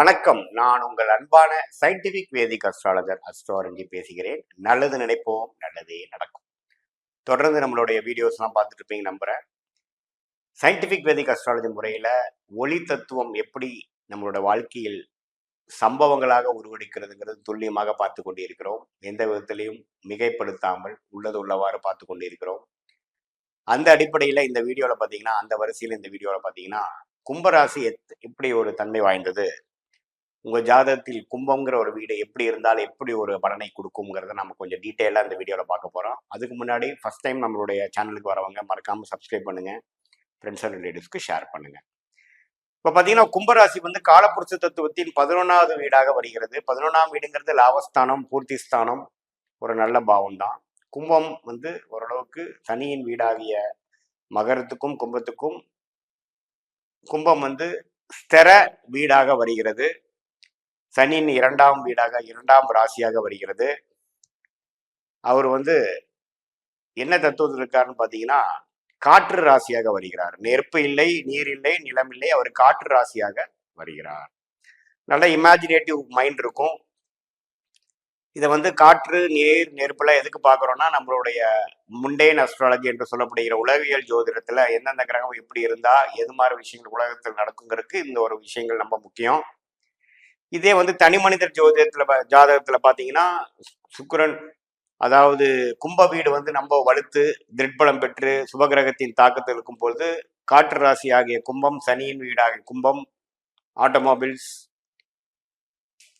வணக்கம். நான் உங்கள் அன்பான சயின்டிபிக் வேதிக் அஸ்ட்ராலஜர் அஸ்ட்ராலஜி பேசுகிறேன். நல்லது நினைப்போம் நல்லதே நடக்கும். தொடர்ந்து நம்மளுடைய வீடியோஸ்லாம் பார்த்துட்டு இருப்பீங்க நம்புகிறேன் சயின்டிஃபிக் வேதிக் அஸ்ட்ராலஜி முறையில் ஒளி தத்துவம் எப்படி நம்மளோட வாழ்க்கையில் சம்பவங்களாக உருவெடுக்கிறதுங்கிறது துல்லியமாக பார்த்து கொண்டிருக்கிறோம். எந்த விதத்திலையும் மிகைப்படுத்தாமல் உள்ளது உள்ளவாறு பார்த்து கொண்டிருக்கிறோம். அந்த அடிப்படையில் இந்த வீடியோவில் பார்த்தீங்கன்னா அந்த வரிசையில் இந்த வீடியோவில் பார்த்தீங்கன்னா கும்பராசி எத் எப்படி ஒரு தன்மை வாய்ந்தது? உங்க ஜாதகத்தில் கும்பம்ங்கிற ஒரு வீடு எப்படி இருந்தால் எப்படி ஒரு பலனை கொடுக்குங்கிறத நம்ம கொஞ்சம் டீட்டெயிலாக இந்த வீடியோவில் பார்க்க போகிறோம் அதுக்கு முன்னாடி ஃபஸ்ட் டைம் நம்மளுடைய சேனலுக்கு வரவங்க மறக்காமல் சப்ஸ்கிரைப் பண்ணுங்கள் ஃப்ரெண்ட்ஸ் அண்ட் ரிலேட்டிவ்ஸ்க்கு ஷேர் பண்ணுங்கள் இப்போ பார்த்தீங்கன்னா கும்பராசி வந்து காலப்புருஷ தத்துவத்தின் பதினொன்றாவது வீடாக வருகிறது. பதினொன்றாம் வீடுங்கிறது லாபஸ்தானம் பூர்த்தி ஸ்தானம் ஒரு நல்ல பாவம் தான். கும்பம் வந்து ஓரளவுக்கு சனியின் வீடாகிய மகரத்துக்கும் கும்பத்துக்கும் கும்பம் வந்து ஸ்திர வீடாக வருகிறது. சனியின் இரண்டாம் வீடாக இரண்டாம் ராசியாக வருகிறது. அவர் வந்து என்ன தத்துவத்தில் இருக்காருன்னு பார்த்தீங்கன்னா காற்று ராசியாக வருகிறார். நெருப்பு இல்லை நீர் இல்லை நிலம் இல்லை அவர் காற்று ராசியாக வருகிறார். நல்ல இமேஜினேட்டிவ் மைண்ட் இருக்கும். இதை வந்து காற்று நீர் நெருப்புல எதுக்கு பார்க்குறோம்னா நம்மளுடைய முண்டேன் அஸ்ட்ராலஜி என்று சொல்லப்படுகிற உலகியல் ஜோதிடத்தில் எந்தெந்த கிரகம் எப்படி இருந்தால் எது மாதிரி விஷயங்கள் உலகத்தில் நடக்குங்கிறதுக்கு இந்த ஒரு விஷயங்கள் ரொம்ப முக்கியம். இதே வந்து தனி மனிதர் ஜோதிடத்துல ஜாதகத்துல பாத்தீங்கன்னா சுக்கரன் அதாவது கும்ப வீடு வந்து நம்ம வலுத்து திருட்பலம் பெற்று சுபகிரகத்தின் தாக்கத்தில் இருக்கும் பொழுது காற்று ராசி ஆகிய கும்பம் சனியின் வீடாகிய கும்பம் ஆட்டோமொபைல்ஸ்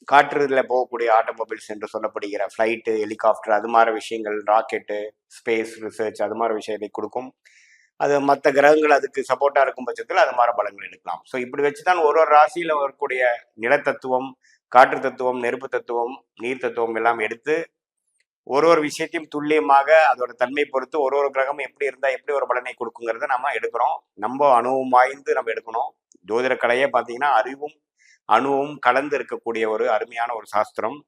காற்றுல போகக்கூடிய ஆட்டோமொபைல்ஸ் என்று சொல்லப்படுகிற ஃப்ளைட்டு ஹெலிகாப்டர் அது மாதிரி விஷயங்கள் ராக்கெட்டு ஸ்பேஸ் ரிசர்ச் அது மாதிரி விஷயத்தை கொடுக்கும். அது மற்ற கிரகங்கள் அதுக்கு சப்போர்ட்டாக இருக்கும் பட்சத்தில் அது மாதிரி பலங்கள் எடுக்கலாம். ஸோ இப்படி வச்சு தான் ஒரு ஒரு ராசியில் வரக்கூடிய நிலத்தத்துவம் காற்று தத்துவம் நெருப்பு தத்துவம் நீர் தத்துவம் எல்லாம் எடுத்து ஒரு ஒரு விஷயத்தையும் துல்லியமாக அதோட தன்மை பொறுத்து ஒரு ஒரு கிரகம் எப்படி இருந்தால் எப்படி ஒரு பலனை கொடுக்குங்கிறத நம்ம எடுக்கிறோம். நம்ம அணுவும் வாய்ந்து நம்ம எடுக்கணும். ஜோதிட கலையே பார்த்தீங்கன்னா அறிவும் அணுவும் கலந்து இருக்கக்கூடிய ஒரு அருமையான ஒரு சாஸ்திரம்.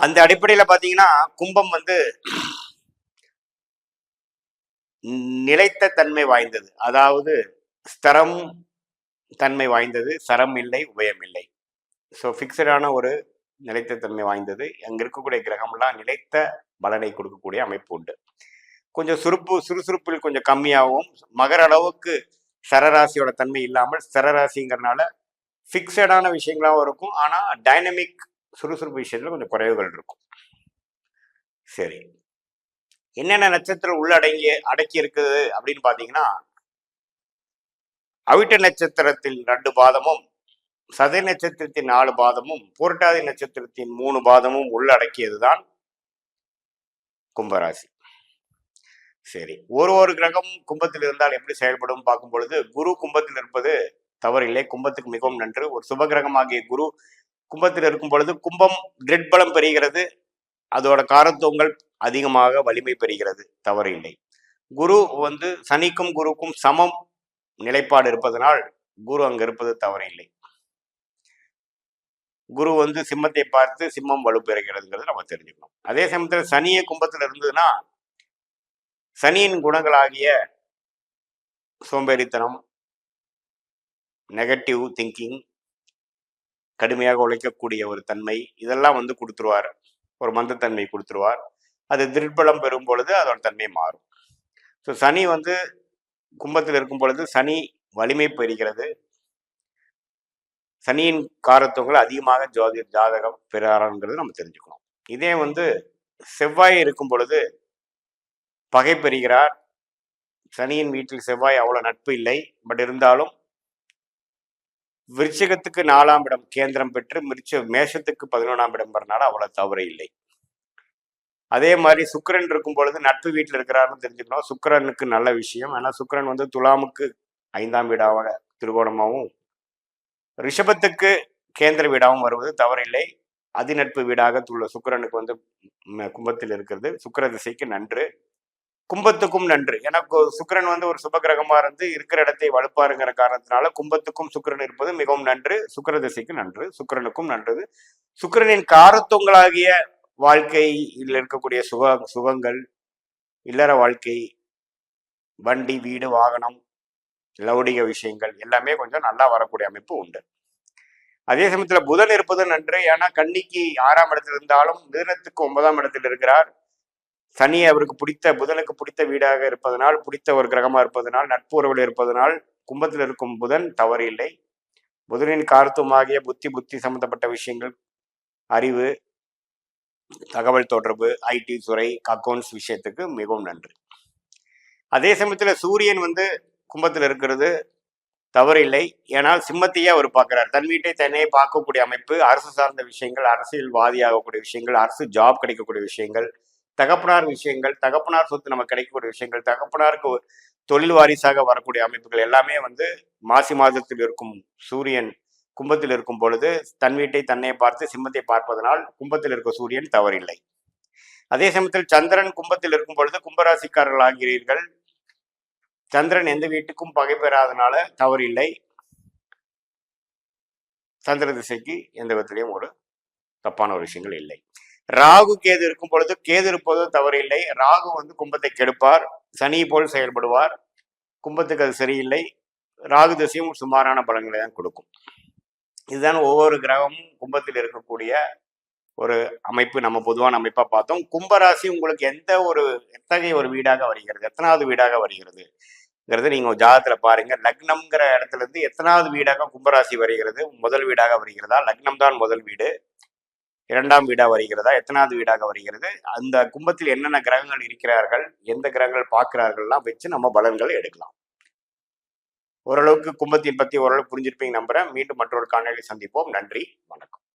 அந்த அடிப்படையில் பார்த்தீங்கன்னா கும்பம் வந்து நிலைத்த தன்மை வாய்ந்தது. அதாவது ஸ்தரம் தன்மை வாய்ந்தது சரம் இல்லை உபயம் இல்லை. ஸோ ஃபிக்ஸடான ஒரு நிலைத்த தன்மை வாய்ந்தது. அங்கே இருக்கக்கூடிய கிரகம்லாம் நிலைத்த பலனை கொடுக்கக்கூடிய அமைப்பு உண்டு. கொஞ்சம் சுறுப்பு சுறுசுறுப்பில் கொஞ்சம் கம்மியாகவும் மகர அளவுக்கு சரராசியோட தன்மை இல்லாமல் சரராசிங்கிறனால ஃபிக்ஸடான விஷயங்களாகவும் இருக்கும். ஆனால் டைனமிக் சுறுசுறுப்பு விஷயத்தில் கொஞ்சம் குறைவுகள் இருக்கும். சரி. என்னென்ன நட்சத்திரம் உள்ளடங்கி அடக்கி இருக்குது அப்படின்னு பார்த்தீங்கன்னா அவிட்ட நட்சத்திரத்தில் ரெண்டு பாதமும் சதை நட்சத்திரத்தின் நாலு பாதமும் புரட்டாதி நட்சத்திரத்தின் மூணு பாதமும் உள்ளடக்கியதுதான் கும்பராசி. சரி ஒரு ஒரு கிரகம் கும்பத்தில் இருந்தால் எப்படி செயல்படும் பார்க்கும் பொழுது குரு கும்பத்தில் இருப்பது தவறில்லை. கும்பத்துக்கு மிகவும் நன்று. ஒரு சுப கிரகமாகிய குரு கும்பத்தில் இருக்கும் பொழுது கும்பம் திருட்பலம் பெறுகிறது. அதோட காரத்துவங்கள் அதிகமாக வலிமை பெறுகிறது. தவறில்லை. குரு வந்து சனிக்கும் குருக்கும் சமம் நிலைப்பாடு இருப்பதனால் குரு அங்க இருப்பது தவறில்லை. குரு வந்து சிம்மத்தை பார்த்து சிம்மம் வலுப்பெறுகிறதுங்கிறது நம்ம தெரிஞ்சுக்கணும். அதே சமயத்தில் சனிய கும்பத்தில் இருந்ததுன்னா சனியின் குணங்களாகிய சோம்பேறித்தனம் நெகட்டிவ் திங்கிங் கடுமையாக உழைக்கக்கூடிய ஒரு தன்மை இதெல்லாம் வந்து கொடுத்துருவார். ஒரு மந்தத்தன்மை கொடுத்துருவார். அது திருட்பலம் பெறும் பொழுது அதோட தன்மை மாறும். ஸோ சனி வந்து கும்பத்தில் இருக்கும் பொழுது சனி வலிமை பெறுகிறது. சனியின் காரத்துவங்கள் அதிகமாக ஜோதி ஜாதகம் பெறாருங்கிறது நம்ம தெரிஞ்சுக்கணும். இதே வந்து செவ்வாய் இருக்கும் பொழுது பகை பெறுகிறார். சனியின் வீட்டில் செவ்வாய் அவ்வளோ நட்பு இல்லை. பட் இருந்தாலும் விருச்சிகத்துக்கு நாலாம் இடம் கேந்திரம் பெற்று மிருச்ச மேஷத்துக்கு பதினொன்றாம் இடம் பெறனால அவ்வளோ தவறு இல்லை. அதே மாதிரி சுக்கரன் இருக்கும் பொழுது நட்பு வீட்டில் இருக்கிறாருன்னு தெரிஞ்சுக்கணும். சுக்கரனுக்கு நல்ல விஷயம். ஆனால் சுக்கரன் வந்து துலாமுக்கு ஐந்தாம் வீடாக திருகோணமாகவும் ரிஷபத்துக்கு கேந்திர வீடாகவும் வருவது தவறில்லை. அதிநட்பு வீடாக துள்ள சுக்கிரனுக்கு வந்து கும்பத்தில் இருக்கிறது. சுக்கர திசைக்கு நன்று. கும்பத்துக்கும் நன்று. ஏன்னா சுக்கரன் சுக்கிரன் வந்து ஒரு சுபகிரகமா இருந்து இருக்கிற இடத்தை வலுப்பாருங்கிற காரணத்தினால கும்பத்துக்கும் சுக்கிரன் இருப்பது மிகவும் நன்று. சுக்கர திசைக்கு நன்று. சுக்கிரனுக்கும் நன்றது. சுக்கிரனின் காரத்துவங்களாகிய வாழ்க்கையில் இருக்கக்கூடிய சுக சுகங்கள் இல்லற வாழ்க்கை வண்டி வீடு வாகனம் லௌடிக விஷயங்கள் எல்லாமே கொஞ்சம் நல்லா வரக்கூடிய அமைப்பு உண்டு. அதே சமயத்துல புதன் இருப்பது நன்று. ஏன்னா கன்னிக்கு ஆறாம் இடத்தில் இருந்தாலும் மிதனத்துக்கு ஒன்பதாம் இடத்தில் இருக்கிறார் சனி அவருக்கு பிடித்த புதனுக்கு பிடித்த வீடாக இருப்பதனால் பிடித்த ஒரு கிரகமா இருப்பதனால் நட்பு உறவில் இருப்பதனால் கும்பத்தில் இருக்கும் புதன் தவறு இல்லை புதனின் காரத்துவமாகிய புத்தி புத்தி சம்பந்தப்பட்ட விஷயங்கள் அறிவு தகவல் தொடர்பு ஐடி துறை அக்கௌண்ட்ஸ் விஷயத்துக்கு மிகவும் நன்று. அதே சமயத்தில் சூரியன் வந்து கும்பத்தில் இருக்கிறது தவறில்லை. ஏனால் சிம்மத்தையே அவர் பார்க்கிறார். தன் வீட்டை தன்னையே பார்க்கக்கூடிய அமைப்பு அரசு சார்ந்த விஷயங்கள் அரசியல்வாதியாகக்கூடிய விஷயங்கள் அரசு ஜாப் கிடைக்கக்கூடிய விஷயங்கள் தகப்பனார் விஷயங்கள் தகப்பனார் சொத்து நமக்கு கிடைக்கக்கூடிய விஷயங்கள் தகப்பனாருக்கு தொழில் வாரிசாக வரக்கூடிய அமைப்புகள் எல்லாமே வந்து மாசி மாதத்தில் இருக்கும் சூரியன் கும்பத்தில் இருக்கும் பொழுது தன் வீட்டை தன்னை பார்த்து சிம்மத்தை பார்ப்பதனால் கும்பத்தில் இருக்க சூரியன் தவறில்லை. அதே சமயத்தில் சந்திரன் கும்பத்தில் இருக்கும் பொழுது கும்பராசிக்காரர்கள் ஆகிறீர்கள். சந்திரன் எந்த வீட்டுக்கும் பகை பெறாதனால தவறில்லை. சந்திர திசைக்கு எந்த விதத்திலையும் ஒரு தப்பான ஒரு விஷயங்கள் இல்லை. ராகு கேது இருக்கும் பொழுது கேது இருப்பது தவறில்லை. ராகு வந்து கும்பத்தை கெடுப்பார். சனி போல் செயல்படுவார். கும்பத்துக்கு அது சரியில்லை. ராகு திசையும் சுமாரான பலன்களை தான் கொடுக்கும். இதுதான் ஒவ்வொரு கிரகமும் கும்பத்தில் இருக்கக்கூடிய ஒரு அமைப்பு. நம்ம பொதுவான அமைப்பா பார்த்தோம். கும்பராசி உங்களுக்கு எந்த ஒரு எத்தகைய ஒரு வீடாக வருகிறது? எத்தனாவது வீடாக வருகிறதுங்கிறது நீங்க ஒரு ஜாதகத்துல பாருங்க. லக்னம்ங்கிற இடத்துல இருந்து எத்தனாவது வீடாக கும்பராசி வருகிறது? முதல் வீடாக வருகிறதா? லக்னம் தான் முதல் வீடு. இரண்டாம் வீடாக வருகிறதா எத்தனாவது வீடாக வருகிறது அந்த கும்பத்தில் என்னென்ன கிரகங்கள் இருக்கிறார்கள் எந்த கிரகங்கள் பார்க்கிறார்கள்லாம் வச்சு நம்ம பலன்களை எடுக்கலாம். ஓரளவுக்கு கும்பத்தின் பத்தி ஓரளவுக்கு புரிஞ்சிருப்பீங்க நம்புகிறேன் மீண்டும் மற்றொரு காணொலி சந்திப்போம். நன்றி வணக்கம்.